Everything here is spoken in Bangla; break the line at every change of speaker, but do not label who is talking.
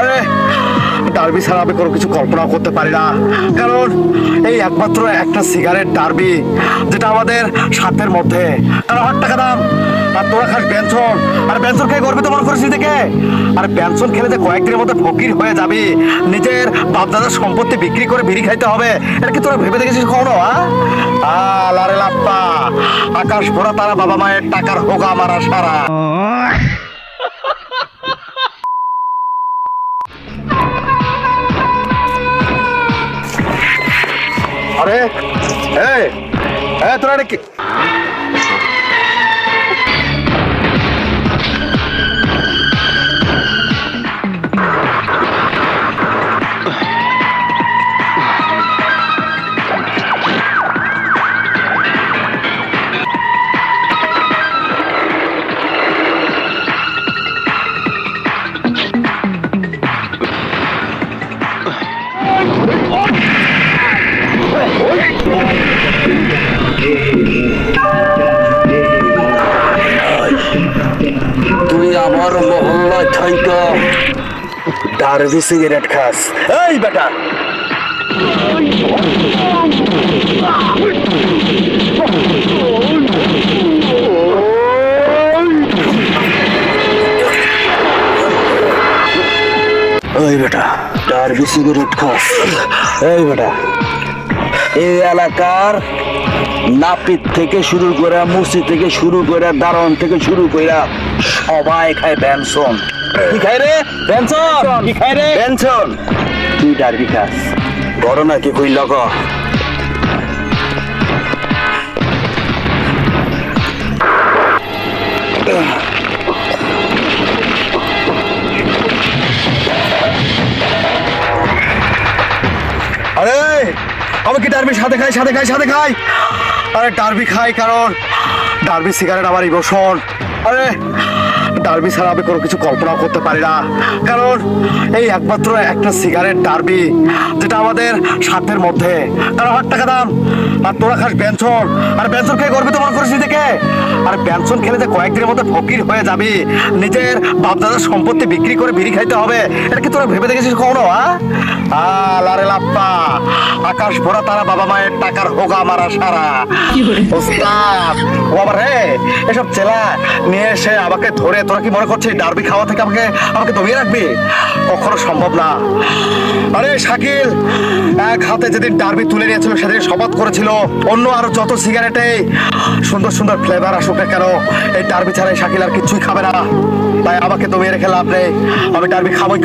আরে, ডার্বি ছাড়া আমি কোনো কিছু কল্পনা করতে পারি না। কারণ এই একমাত্র একটা সিগারেট ডার্বি, যেটা আমাদের সাধ্যের মধ্যে। কারণ হাট টাকা দাম, আর তোরা খাস ব্যঞ্চন আর ব্যঞ্চন খেয়ে গর্বিত মনে করিস নিজেকে আর ব্যঞ্চন খেলে যে কয়েকদিনের মধ্যে ফকির হয়ে যাবি, নিজের বাপদাদার সম্পত্তি বিক্রি করে বিড়ি খাইতে হবে, এটা কি তোরা ভেবে দেখেছিস কখনো, আ? লারে লাপ্পা, আকাশ ভরা তারা বাবা মায়ের টাকার হোগা মারা সারা। আরে এই এই তোরা এটা কি
তুই আমার মহল্লা থাইকা
ডার্বি সিগারেট খাস। এই বেটা!
ওই বেটা, ডার্বি সিগারেট খাস। এই বেটা। এই এলাকার নাপিত থেকে শুরু করে মুসি থেকে শুরু করে দারণ থেকে শুরু করে সবাই খায় ব্যানসন কি খাই রে? ব্যানসন কি খাই রে? ব্যানসন তুই ডার্বি খাস। বড় নাকি কই লগ
আমি কি ডার্বি, সাথে খাই সাথে খাই সাথে খাই। আরে ডার্বি খাই কারণ ডার্বি সিগারেট আমার ইমোশন। আরে ডার্বি ছাড়া আমি কোনো কিছু কল্পনা করতে পারি না। কারণ এই একমাত্র একটা সিগারেট ডার্বি, যেটা আমাদের সাধ্যের মধ্যে। কারণ হাট টাকা দাম, আর তোরা খাস ব্যঞ্চন। আর ব্যঞ্চন খেয়ে গর্বিত মনে করিস নিজেকে। আর ব্যঞ্চন খেলে যে কয়েকদিনের মধ্যে ফকির হয়ে যাবি। নিজের বাপদাদার সম্পত্তি বিক্রি করে বিড়ি খাইতে হবে, এটা কি তোরা ভেবে দেখেছিস কখনো আ, লারে লাপ্পা। আকাশ ভরা তারা বাবা মায়ের টাকার হোগা মারা সারা। ওস্তাদ রে এসব চেলা নিয়ে এসে আমাকে ধরে তোরা কি মনে করছিস ডার্বি খাওয়া থেকে আমাকে আমাকে দমিয়ে রাখবি? কখনো সম্ভব না। আরে শাকিল এক হাতে যেদিন ডার্বি তুলে নিয়েছিল সেদিন শপথ করেছিল অন্য আরও যত সিগারেটে। সুন্দর সুন্দর ফ্লেভার আসুক না কেন এই ডার্বি ছাড়া এই শাকিল আর কিছুই খাবে না। তাই আমাকে দমিয়ে রেখে লাভ নেই। আমি ডার্বি খাবোই